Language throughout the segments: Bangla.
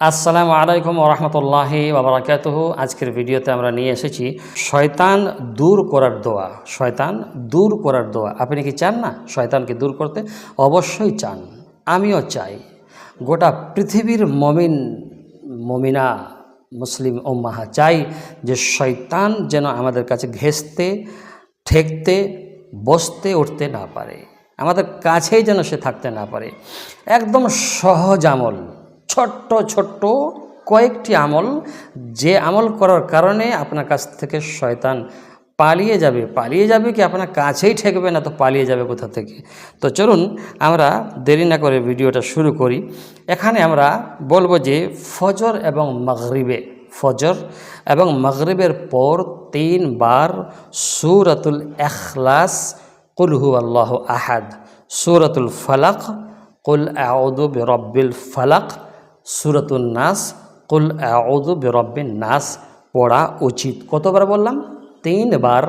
আসসালামু আলাইকুম ওরহমতুল্লাহি বাবরাকাতুহ আজকের ভিডিওতে আমরা নিয়ে এসেছি শয়তান দূর করার দোয়া। শয়তান দূর করার দোয়া। আপনি কি চান না শয়তানকে দূর করতে? অবশ্যই চান। আমিও চাই। গোটা পৃথিবীর মমিন, মমিনা, মুসলিম ওম্মাহা চাই যে শয়তান যেন আমাদের কাছে ঘেঁষতে, ঠেকতে, বসতে, উঠতে না পারে। আমাদের কাছেই যেন সে থাকতে না পারে। একদম সহজ আমল। ছোট্ট ছোট্ট কয়েকটি আমল। যে আমল করার কারণে আপনার কাছ থেকে শয়তান পালিয়ে যাবে। পালিয়ে যাবে কি আপনার কাছেই ঠেকবে না? তো পালিয়ে যাবে কোথা থেকে? তো চলুন আমরা দেরি না করে ভিডিওটা শুরু করি। এখানে আমরা বলব যে ফজর এবং মগরিবে, ফজর এবং মগরিবের পর তিনবার সুরাতুল এখলাস কুলহু আল্লাহ আহাদ। সুরাতুল ফালাক, কুল আউদু বিরব্বিল ফালাক। সুরাতুল নাস, কুল আউদু বিরব্বিন নাস, পড়া উচিত। কতবার বললাম? তিনবার।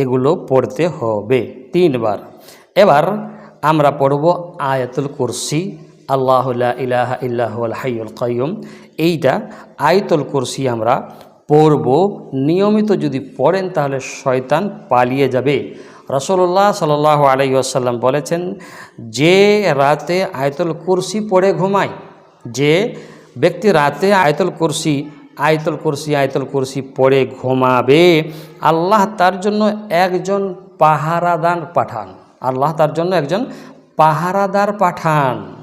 এগুলো পড়তে হবে। তিনবার। এবার আমরা পড়ব আয়াতুল কুরসি, আল্লাহ ইলাহা ইল্লাহ হাইউল কাইয়ুম। এইটা আয়াতুল কুরসি আমরা পড়ব। নিয়মিত যদি পড়েন তাহলে শয়তান পালিয়ে যাবে। রসল্লাহ সাল আলাই আসাল্লাম বলেছেন, যে রাতে আয়তুল কুরসি পড়ে ঘুমায় যে ব্যক্তি রাতে আয়তল কুরসি আয়তল কুরসি আয়তল কুরসি পড়ে ঘুমাবে, আল্লাহ তার জন্য একজন পাহারাদার পাঠান। আল্লাহ তার জন্য একজন পাহারাদার পাঠান।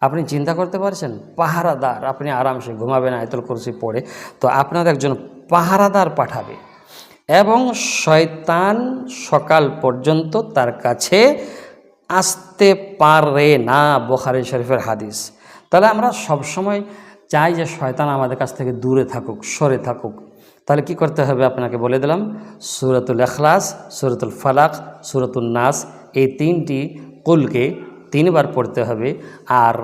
আপনি চিন্তা করতে পারছেন? পাহারাদার, আপনি আরামসে ঘুমাবেন আয়তল কুরসি পড়ে, তো আপনার একজন পাহারাদার পাঠাবে। এবং শয়তান সকাল পর্যন্ত তার কাছে আসতে পারে না, বোখারি শরীফের হাদিস। তাহলে আমরা সবসময় চাই যে শয়তান আমাদের কাছ থেকে দূরে থাকুক, সরে থাকুক। তাহলে কি করতে হবে আপনাকে বলে দিলাম? সুরতুল এখলাস সুরতুল ফালাক সুরতুল নাস, এই তিনটি কুলকে তিনবার পড়তে হবে আর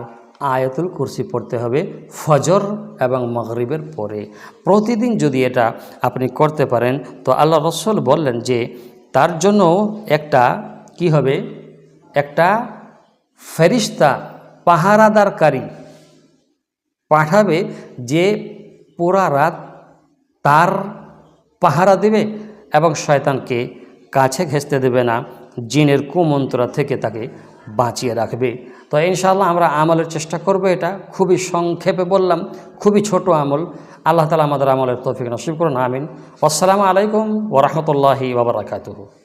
আয়াতুল কুরসি পড়তে হবে ফজর এবং মগরিবের পরে। প্রতিদিন যদি এটা আপনি করতে পারেন, তো আল্লাহ রসুল বললেন যে তার জন্য একটা কি হবে? একটা ফেরিস্তা পাহারাদারকারী পাঠাবে যে পুরা রাত তার পাহারা দেবে এবং শয়তানকে কাছে ঘেঁচতে দেবে না, জিনের কুমন্ত্রা থেকে তাকে বাঁচিয়ে রাখবে। তো ইনশাআল্লাহ আমরা আমলের চেষ্টা করব এটা। খুবই সংক্ষেপে বললাম, খুবই ছোট আমল। আল্লাহ তালা আমাদের আমলের তৌফিক নসিব করুন, আমিন। আসসালামু আলাইকুম ওরহমতুল্লাহি ওবরাকাতুহু